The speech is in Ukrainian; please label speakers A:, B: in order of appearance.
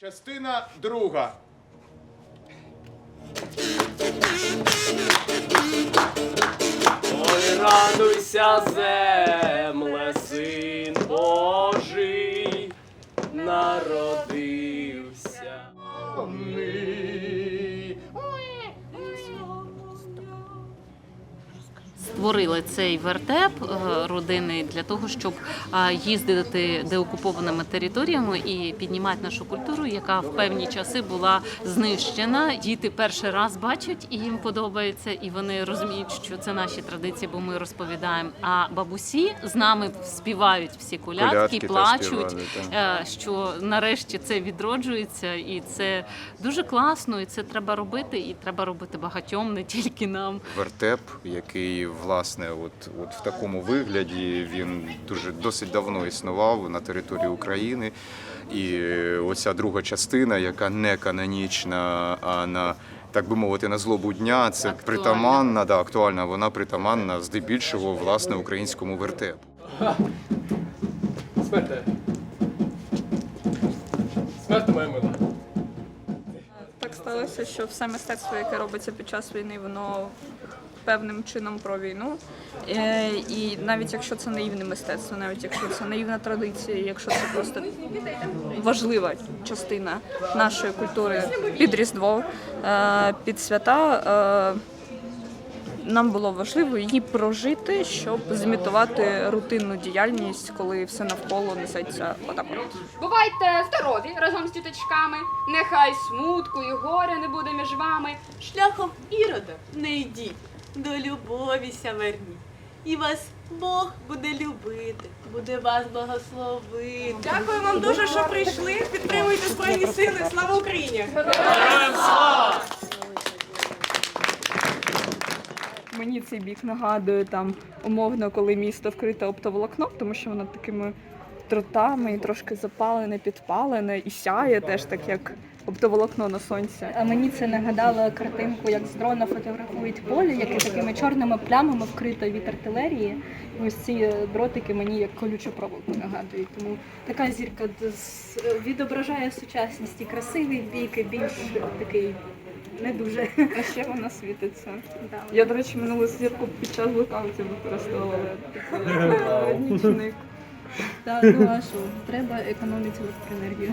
A: Частина друга.
B: Ой, радуйся, земле, син Божий народився.
C: Створили цей вертеп е, родини для того, щоб їздити деокупованими територіями і піднімати нашу культуру, яка в певні часи була знищена. Діти перший раз бачать і їм подобається, і вони розуміють, що це наші традиції, бо ми розповідаємо. А бабусі з нами співають всі колядки,
A: Колядки
C: плачуть.
A: співали,
C: е, Що нарешті це відроджується, і це дуже класно, і це треба робити. І треба робити багатьом, не тільки нам.
A: Вертеп, який власне, от, от в такому вигляді він дуже досить давно існував на території України. І оця друга частина, яка не канонічна, а на так би мовити, на злобу дня, це
C: Актуальна.
A: притаманна, да, актуальна. Вона притаманна здебільшого власне українському вертепу.
B: Смерте. Смерте моя мила.
D: Так сталося, що все мистецтво, яке робиться під час війни, воно певним чином про війну. Е, І навіть якщо це наївне мистецтво, навіть якщо це наївна традиція, якщо це просто важлива частина нашої культури під Різдво, е, під свята. е, Нам було важливо її прожити, щоб зімітувати рутинну діяльність, коли все навколо несеться отак.
E: Бувайте здорові разом з діточками, нехай смутку і горя не буде між вами.
F: Шляхом ірода не йдіть, до любові ся верніть. І вас Бог буде любити, буде вас благословити. Дякую вам дуже, що прийшли. Підтримуйте Збройні сили. Слава Україні!
D: Мені цей бік нагадує там умовно, коли місто вкрите оптоволокном, тому що воно такими дротами і трошки запалене, підпалене і сяє теж так, як оптоволокно на сонці.
G: А мені це нагадало картинку, як з дрона фотографують поле, яке такими чорними плямами вкрито від артилерії. І ось ці е, дротики мені як колючу проволоку нагадують. Тому така зірка відображає сучасність і красивий бік, і більш такий не дуже.
D: А ще вона світиться.
G: Да.
D: Я, до речі, минулу зірку під час блокаутів використовувала е, нічник.
G: Та, ну а що, треба економити електроенергію.